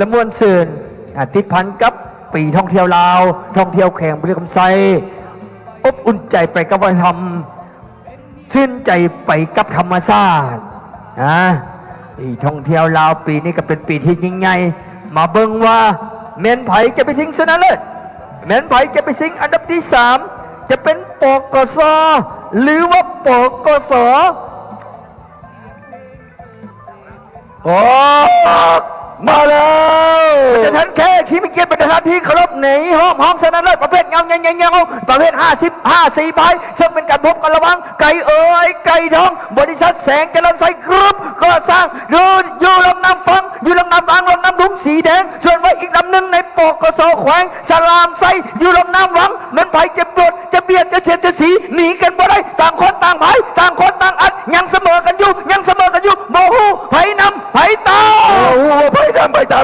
ละมวนเสื่นอะติดพันกับปีท่องเที่ยวลาว ท่องเที่ยวแข่งบริกรรมไซอบอุ่นใจไปกับวัฒนธรรมชื่นใจไปกับธรรมชาตินะปีท่องเที่ยวลาวปีนี้ก็เป็นปีที่ยิ่งใหญ่มาเบิ่งว่าเมนไผ่จะไปสิงชนะเลิศเมนไผ่จะไปสิงอันดับที่สามจะเป็นปกสหรือว่าปกสโอ้มาแล้วประธาน แค่ที่มีเกียรติประธานที่เคารพในห้องห้องสนันเลิศประเภทเงาเงาเงาเงาประเภท50 54ใบซึ่งเป็นการพบกันระวังไก่เอ๋ยไก่ทอง บริษัทแสงเจริญไซกรุ๊ปก็สร้างอยู่อยู่ลำน้ำฟังอยู่ลำน้ำบางลำน้ำลุงสีแดงส่วนไว้อีกลำหนึ่งในปกกสแขวงสลามไซอยู่ลำน้ำวังเหมันไผจะปวด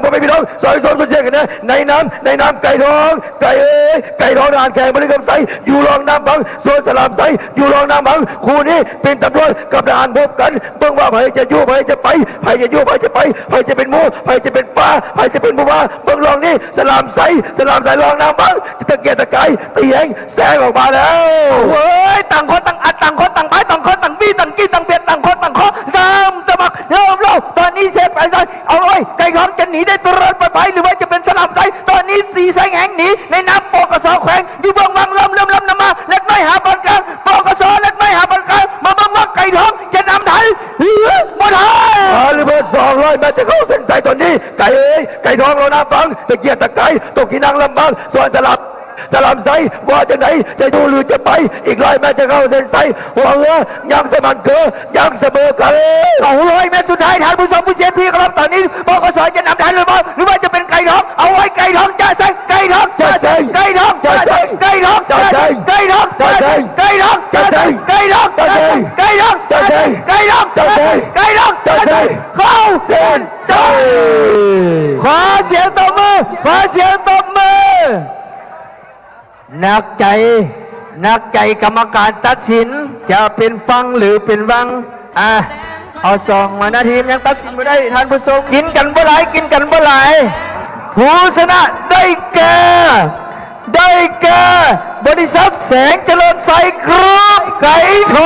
พ่อแม่พี่น้องซอยโซนเพื่อกันนะในน้ำในน้ำไก่ทอง ไก่เอ้ยไก่ทองนานแข่งบริกรรมใสอยู่รองน้ำบังส่วนสลามใสอยู่รองน้ำบังคู่นี้เป็นตำรวจกับทหารพบกันเบิ่งว่าใครจะยู่ใครจะไปใครจะยู่ใครจะไปใครจะเป็นหมูใครจะเป็นปลาใครจะเป็นผู้ว่าเบิ่งรองนี้สลามใสสลามใสรองน้ำบังตะเกียกตะกายตีแหงแซงออกมาแล้วเว้ยต่างคนต่าง งแหงหนีในน้ำปอกสแขวงอยู่เบื้องวังเริ่มเริ่มเริ่มนำมาเล็กไม่หาบอลกลางปอกสเล็กไม่หาบอลกลางมาเบื้องว่าไก่ทองจะนำไทยหรือบ่ไทยอาลิเบอร์สองร้อยแมตช์จะเข้าเส้นชัยตอนนี้ไก่เอ้ยไก่ทองเราน้ำบังตะเกียกตะไคร้ตกที่นั่งลำบังส่วนสลับสลับไซว่าจะไหนจะดูหรือจะไป อีกร้อยแมตช์จะเข้าเส้นชัยหวังว่ายังสมันเกอยังเสมอกันเอาเลยแม่สุดท้ายทานผู้ชมผู้เชียร์พี่ครับตอนนี้ปกสจะ องเอาไว้ไก่ทองจะใส่ไก่ทองจะใส่ไก่ทองจะใส่ไก่ทองจะใส่ไก่ทองจะใส่ไก่ทองจะใส่ไก่ทองจะใส่ไก่ทองจะใส่ไก่ทองจะใส่ไก่ทองจะใส่เข้าเส้นชัยขอเสียงตบมือขอเสียงตบมือนักใจนักใจกรรมการตัดสินจะเป็นฟังหรือเป็นวังอะเอาสองมานาทียังตัดสินไม่ได้ท่านผู้ชมกินกันบ่ไหลายกินกันบ่ไหลาย ผู้ชนะได้แก่ได้แก่บริษัทแสงเจริญไซกรุ๊ปไก่ทอง